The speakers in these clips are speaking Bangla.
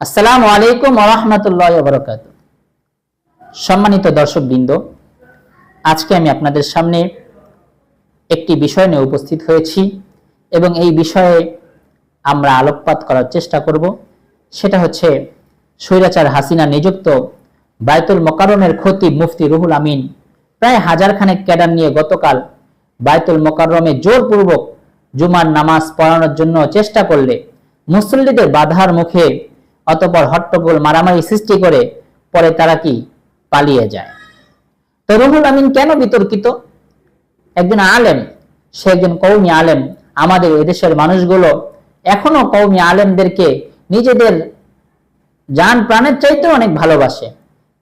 আসসালামু আলাইকুম ওরহমতুল্লাহ বরকাত সম্মানিত দর্শকবৃন্দ, আজকে আমি আপনাদের সামনে একটি বিষয় নিয়ে উপস্থিত হয়েছি এবং এই বিষয়ে আমরা আলোকপাত করার চেষ্টা করব। সেটা হচ্ছে স্বৈরাচার হাসিনা নিযুক্ত বায়তুল মোকাররমের ক্ষতি মুফতি রুহুল আমিন। প্রায় হাজারখানেক ক্যাডার নিয়ে গতকাল বায়তুল মোকাররমে জোরপূর্বক জুমার নামাজ পড়ানোর জন্য চেষ্টা করলে মুসল্লিদের বাধার মুখে অতপর হট্টগোল মারামারি সৃষ্টি করে পরে তারা কি পালিয়ে যায়। তো রুহুল আমিন কেন বিতর্কিত? একজন আলেম, সে একজন কৌমি আলেম, আমাদের এদেশের মানুষগুলো এখনও কৌমি আলেমদেরকে নিজেদের যান প্রাণের চাইতে অনেক ভালোবাসে।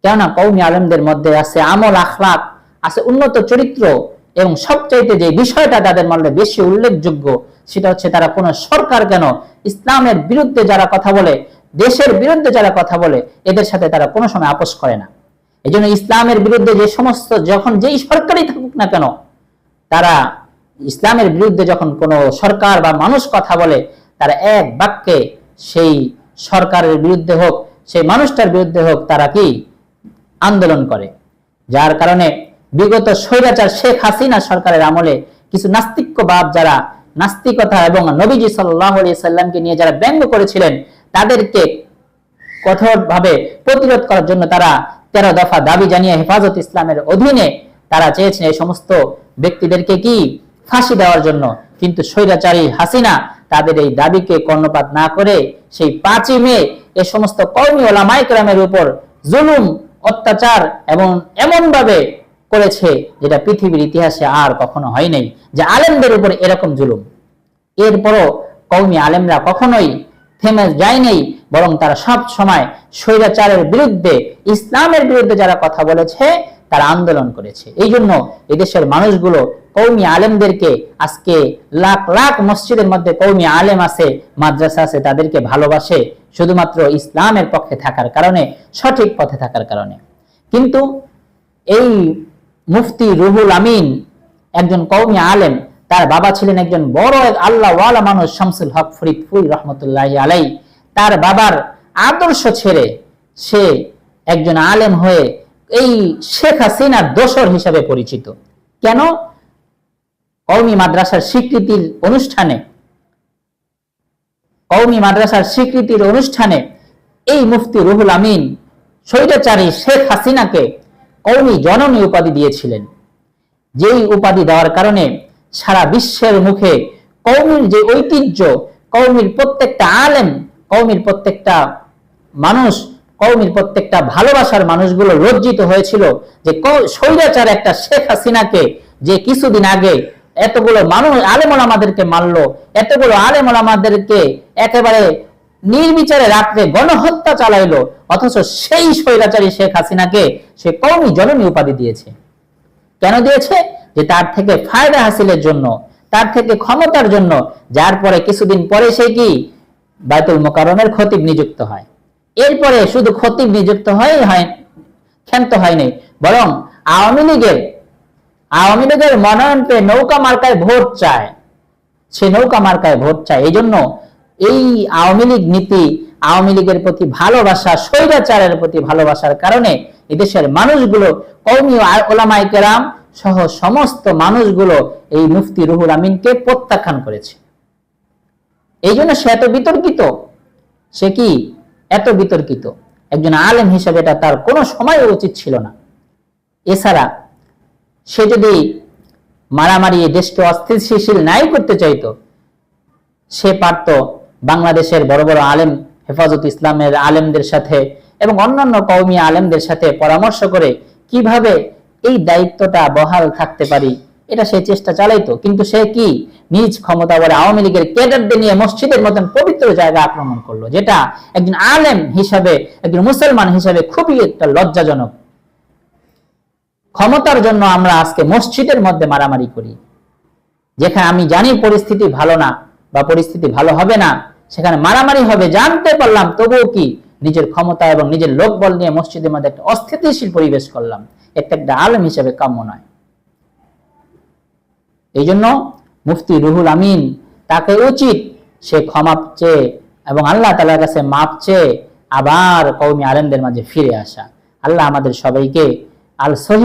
কেননা কৌমি আলেমদের মধ্যে আছে আমল আখলাক, আছে উন্নত চরিত্র এবং সবচাইতে যে বিষয়টা তাদের মধ্যে বেশি উল্লেখযোগ্য, সেটা হচ্ছে তারা কোন সরকার কেন ইসলামের বিরুদ্ধে যারা কথা বলে দেশের বিরুদ্ধে যারা কথা বলে, এদের সাথে তারা কোনো সময় আপোষ করে না। এই জন্য ইসলামের বিরুদ্ধে যে সমস্ত, যখন যেই সরকারই থাকুক না কেন, তারা ইসলামের বিরুদ্ধে যখন কোনো সরকার বা মানুষ কথা বলে, তারা এক বাক্যে সেই সরকারের বিরুদ্ধে হোক, সেই মানুষটার বিরুদ্ধে হোক, তারা কি আন্দোলন করে। যার কারণে বিগত স্বৈরাচার শেখ হাসিনা সরকারের আমলে কিছু নাস্তিক্যবাদ যারা নাস্তিকতা এবং নবীজি সাল্লাহ সাল্লামকে নিয়ে যারা ব্যঙ্গ করেছিলেন তাদেরকে কঠোরভাবে প্রতিরোধ করার জন্য তারা তেরো দফা দাবি জানিয়ে হেফাজত ইসলামের অধীনে তারা চেয়েছেন এই সমস্ত ব্যক্তিদেরকে কি ফাঁসি দেওয়ার জন্য। কিন্তু স্বৈরাচারী হাসিনা তাদের এই দাবিকে কর্ণপাত না করে সেই পাঁচই মে এ সমস্ত কর্মী ওলামাইকরামের উপর জুলুম, অত্যাচার এবং এমন ভাবে করেছে যেটা পৃথিবীর ইতিহাসে আর কখনো হয় নাই যে আলেমদের উপর এরকম জুলুম। এরপরও কৌমি আলেমরা কখনোই থেমে যায়নি, বরং তারা সব সময় স্বৈরাচারের বিরুদ্ধে, ইসলামের বিরুদ্ধে যারা কথা বলেছে, তারা আন্দোলন করেছে। এই জন্য এদেশের মানুষগুলো কৌমি আলেমদেরকে আজকে লাখ লাখ মসজিদের মধ্যে কৌমি আলেম আছে, মাদ্রাসা আছে, তাদেরকে ভালোবাসে, শুধুমাত্র ইসলামের পক্ষে থাকার কারণে, সঠিক পথে থাকার কারণে। কিন্তু এই মুফতি রুহুল আমিন, একজন কৌমি আলেম তার বাবা ছিলেন একজন বড় এক আল্লাহ ওয়ালা মানুষ, শামসুল হক ফরিদপুর রহমতুল্লাহ আলাই তার বাবার আদর্শ ছেড়ে সে একজন আলেম হয়ে এই শেখ হাসিনার দোসর হিসাবে পরিচিত। কেন? কৌমি মাদ্রাসার স্বীকৃতির অনুষ্ঠানে। কৌমি মাদ্রাসার স্বীকৃতির অনুষ্ঠানে এই মুফতি রুহুল আমিন স্বৈরাচারী শেখ হাসিনাকে কৌমি জননী উপাধি দিয়েছিলেন। যেই উপাধি দেওয়ার কারণে সারা বিশ্বের মুখে কৌমির যে ঐতিহ্য কৌমির প্রত্যেকটা আলেম কৌমির প্রত্যেকটা মানুষ কৌমির প্রত্যেকটা ভালোবাসার মানুষগুলো লজ্জিত হয়েছিল যে স্বৈরাচার একটা শেখ হাসিনাকে যে কিছুদিন আগে এতগুলো মানুষ, আলেমল আমাদেরকে মারলো, এতগুলো আলেমল আমাদেরকে একেবারে নির্বিচারে রাত্রে গণহত্যা চালাইলো, অথচ সেই স্বৈরাচারী শেখ হাসিনাকে সে কৌমি জননী উপাধি দিয়েছে। কেন দিয়েছে? যে তার থেকে ফায়দা হাসিলের জন্য, তার থেকে ক্ষমতার জন্য, যার পরে কিছুদিন পরে সে কি? বাইতুল মোকাররমের খতিব নিযুক্ত হয়। এরপরে শুধু খতিব নিযুক্ত হয় হয়, ক্ষান্ত হয়নি বরং আওয়ামী লীগের আওয়ামী লীগের মনোনয়ন পেয়ে নৌকা মার্কায় ভোট চায়। সে নৌকা মার্কায় ভোট চায়। এই জন্য এই আওয়ামী লীগ নীতি, আওয়ামী লীগের প্রতি ভালোবাসা, স্বৈরাচারের প্রতি ভালোবাসার কারণে এদেশের মানুষগুলো কৌমি ওলামাই কেরাম সহ সমস্ত মানুষগুলো এই মুফতি রুহুল আমিনকে প্রত্যাখ্যান করেছে। এই জন্য সে এত বিতর্কিত। সে কি এত বিতর্কিত? একজন আলেম হিসেবে এটা তার কোনো সময় উচিত ছিল না। এছাড়া সে যদি মারামারি দেশকে অস্থিতিশীল নাই করতে চাইতো, সে পারত বাংলাদেশের বড় বড় আলেম হেফাজত ইসলামের আলেমদের সাথে এবং অন্যান্য কৌমি আলেমদের সাথে পরামর্শ করে কীভাবে এই দায়িত্বটা বহাল থাকতে পারি। এটা সে চেষ্টা চালাইতো, কিন্তু সে কি নিজ ক্ষমতা বলে আওয়ামী লীগের ক্যাডারদের নিয়ে মসজিদের মতন পবিত্র জায়গা আক্রমণ করল, যেটা একজন আলেম হিসাবে, একজন মুসলমান হিসাবে খুবই একটা লজ্জাজনক। ক্ষমতার জন্য আমরা আজকে মসজিদের মধ্যে মারামারি করি। যেখানে আমি জানি পরিস্থিতি ভালো না বা পরিস্থিতি ভালো হবে না, সেখানে মারামারি হবে, জানতে পারলাম, তবুও কি নিজের ক্ষমতা এবং নিজের লোকবল নিয়ে মসজিদের মধ্যে একটা অস্থিতিশীল পরিবেশ করলাম। একটা আলেম হিসেবে কাম্য নয়। এই জন্য মুফতি রুহুল আমিন তাকে উচিত সে ক্ষমা চেয়ে এবং আল্লাহ তালার কাছে মাপ চেয়ে আবার কৌমি আলেমদের মাঝে ফিরে আসা। আল্লাহ আমাদের সবাইকে আল সহি